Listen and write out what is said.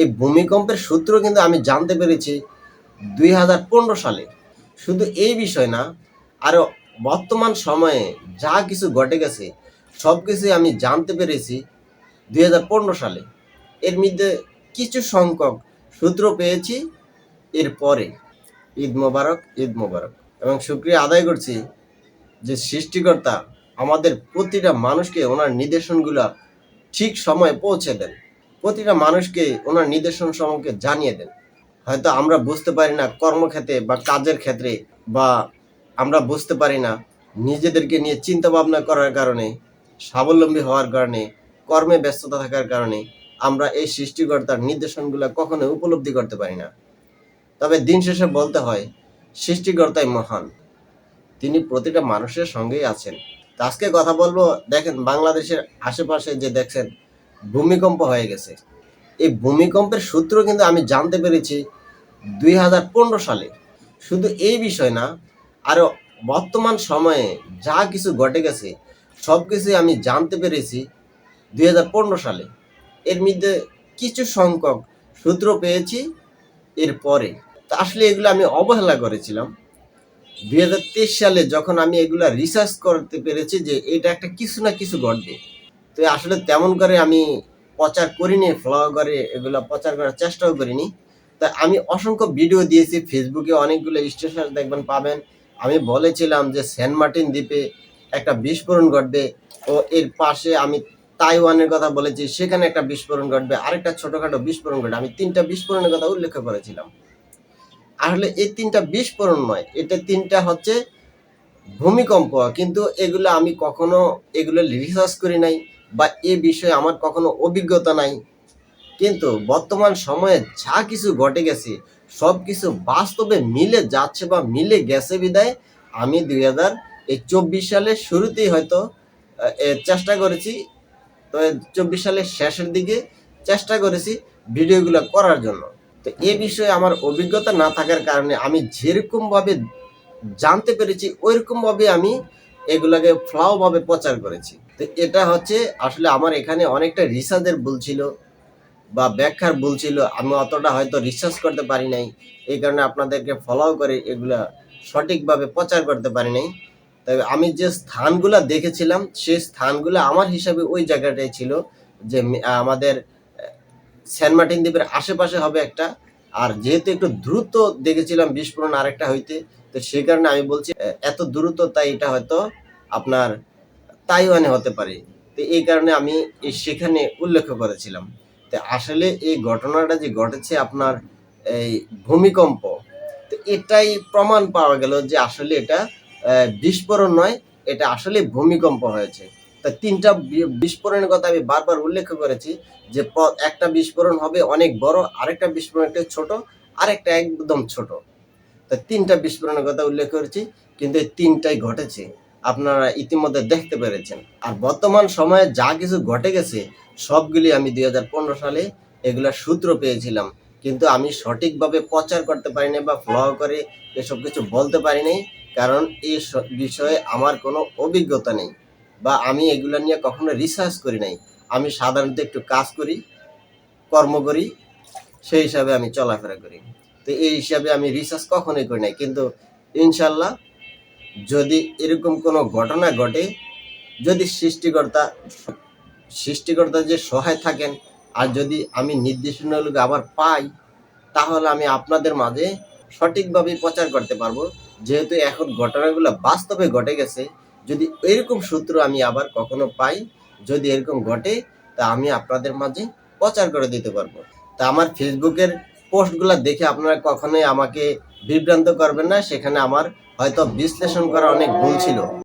এই ভূমিকম্পের সূত্র কিন্তু আমি জানতে পেরেছি দুই হাজার পনেরো সালে। শুধু এই বিষয় না আরও বর্তমান সময়ে যা কিছু ঘটে গেছে, সব কিছুই আমি জানতে পেরেছি দুই হাজার পনেরো সালে। এর মধ্যে কিছু সংখ্যক সূত্র পেয়েছি এরপরে ঈদ মোবারক ঈদ মোবারক। এবং শুক্রিয়া আদায় করছি যে সৃষ্টিকর্তা আমাদের প্রতিটা মানুষকে ওনার নির্দেশনগুলো ঠিক সময়ে পৌঁছে দেন। প্রতিটা মানুষকে ওনার নির্দেশন সম্পর্কে জানিয়ে দেন। হয়তো আমরা বুঝতে পারি না কর্মক্ষেত্রে বা কাজের ক্ষেত্রে বা আমরা বুঝতে পারি না নিজেদেরকে নিয়ে চিন্তা ভাবনা করার কারণে, স্বাবলম্বী হওয়ার কারণে, কর্মে ব্যস্ততা থাকার কারণে আমরা এই সৃষ্টিকর্তার নির্দেশনগুলো কখনো উপলব্ধি করতে পারি না। তবে দিন শেষে বলতে হয়, সৃষ্টিকর্তাই মহান। তিনি প্রতিটা মানুষের সঙ্গেই আছেন। আজকে কথা বলব, দেখেন বাংলাদেশের আশেপাশে যে দেখছেন ভূমিকম্প হয়ে গেছে। এই ভূমিকম্পের সূত্র কিন্তু আমি জানতে পেরেছি দুই হাজার পনেরো সালে। শুধু এই বিষয় না আরও বর্তমান সময়ে যা কিছু ঘটে গেছে সব কিছুই আমি জানতে পেরেছি দুই হাজার পনেরো সালে। এর মধ্যে কিছু সংখ্যক সূত্র পেয়েছি এরপরে তো আসলে এগুলো আমি অবহেলা করেছিলাম। দুই হাজার তেইশ সালে যখন আমি এগুলা রিসার্চ করতে পেরেছি যে এটা একটা কিছু না কিছু ঘটবে। তো আসলে তেমন করে আমি প্রচার করিনি ফলো করে এগুলা প্রচার করার চেষ্টাও করিনি। তা আমি অসংখ্য ভিডিও দিয়েছি ফেসবুকে অনেকগুলো স্টেশন দেখবেন, পাবেন। আমি বলেছিলাম যে সেন্ট মার্টিন দ্বীপে একটা বিস্ফোরণ ঘটবে ও এর পাশে আমি তাইওয়ানের কথা বলেছি, সেখানে একটা বিস্ফোরণ ঘটবে, আরেকটা ছোটোখাটো বিস্ফোরণ ঘটবে। আমি তিনটা বিস্ফোরণের কথা উল্লেখ করেছিলাম। আসলে এই তিনটা বিস্ফোরণ নয়, এটা তিনটা হচ্ছে ভূমিকম্প। কিন্তু এগুলো আমি কখনো, এগুলো রিসার্চ করি নাই। বা এ বিষয়ে আমার কখনো অভিজ্ঞতা নাই। কিন্তু বর্তমান সময়ে যা কিছু ঘটে গেছে, সব কিছু বাস্তবে মিলে যাচ্ছে বা মিলে গেছে বিদায় আমি দুই হাজার এই চব্বিশ সালের শুরুতেই হয়তো চেষ্টা করেছি, তো চব্বিশ সালের শেষের দিকে চেষ্টা করেছি ভিডিওগুলো করার জন্য। তো এ বিষয়ে আমার অভিজ্ঞতা না থাকার কারণে আমি যেরকমভাবে জানতে পেরেছি, ওইরকমভাবে আমি এগুলাকে ফ্লাওভাবে প্রচার করেছি। তো এটা হচ্ছে আসলে আমার এখানে অনেকটা রিসার্চের ভুল ছিল বা ব্যাখ্যার ভুল ছিল। আমি অতটা হয়তো রিসার্চ করতে পারি নাই। এই কারণে আপনাদেরকে ফলো করে এগুলা সঠিকভাবে প্রচার করতে পারি নাই। তবে আমি যে স্থানগুলো দেখেছিলাম সেই স্থানগুলো আমার হিসাবে ওই জায়গাটাই ছিল যে আমাদের সেন্ট মার্টিন দ্বীপের আশেপাশে হবে একটা। আর যেহেতু একটু দ্রুত দেখেছিলাম বিস্ফোরণ আরেকটা হইতে, তো সেই কারণে আমি বলছি, এত দ্রুত তাই এটা হয়তো আপনার তাইওয়ানে হতে পারে। তো এই কারণে আমি সেখানে উল্লেখ করেছিলাম। তো আসলে এই ঘটনাটা যে ঘটেছে আপনার এই ভূমিকম্প, তো এটাই প্রমাণ পাওয়া গেল যে আসলে এটা বিস্ফোরণ নয়, এটা আসলে ভূমিকম্প হয়েছে। তা তিনটা বিস্ফোরণের কথা আমি বারবার উল্লেখ করেছি যে একটা বিস্ফোরণ হবে অনেক বড়, আরেকটা বিস্ফোরণ একটা ছোট, আরেকটা একদম ছোট। তা তিনটা বিস্ফোরণের কথা উল্লেখ করেছি, কিন্তু এই তিনটাই ঘটেছে। আপনারা ইতিমধ্যে দেখতে পেরেছেন। আর বর্তমান সময়ে যা কিছু ঘটে গেছে, সবগুলি আমি দুই হাজার পনেরো সালে এগুলা সূত্র পেয়েছিলাম। কিন্তু আমি সঠিকভাবে প্রচার করতে পারিনি বা ফ্লো করে এসব কিছু বলতে পারিনি, কারণ এই বিষয়ে আমার কোনো অভিজ্ঞতা নেই বা আমি এগুলা নিয়ে কখনো রিসার্চ করি নাই। আমি সাধারণত একটু কাজ করি, কর্ম করি, সেই হিসাবে আমি চলাফেরা করি। তো এই হিসাবে আমি রিসার্চ কখনোই করি নাই। কিন্তু ইনশাল্লাহ যদি এরকম কোনো ঘটনা ঘটে, যদি সৃষ্টিকর্তা সৃষ্টিকর্তা যে সহায় থাকেন, আর যদি আমি নির্দেশনাগুলো আবার পাই, তাহলে আমি আপনাদের মাঝে সঠিকভাবে প্রচার করতে পারব। যেহেতু এখন ঘটনাগুলো বাস্তবে ঘটে গেছে, যদি এরকম সূত্র আমি আবার কখনো পাই, যদি এরকম ঘটে, তা আমি আপনাদের মাঝে প্রচার করে দিতে পারব। তা আমার ফেসবুকের পোস্টগুলো দেখে আপনারা কখনোই আমাকে বিভ্রান্ত করবেন না, সেখানে আমার হয়তো বিশ্লেষণ করা অনেক ভুল ছিল।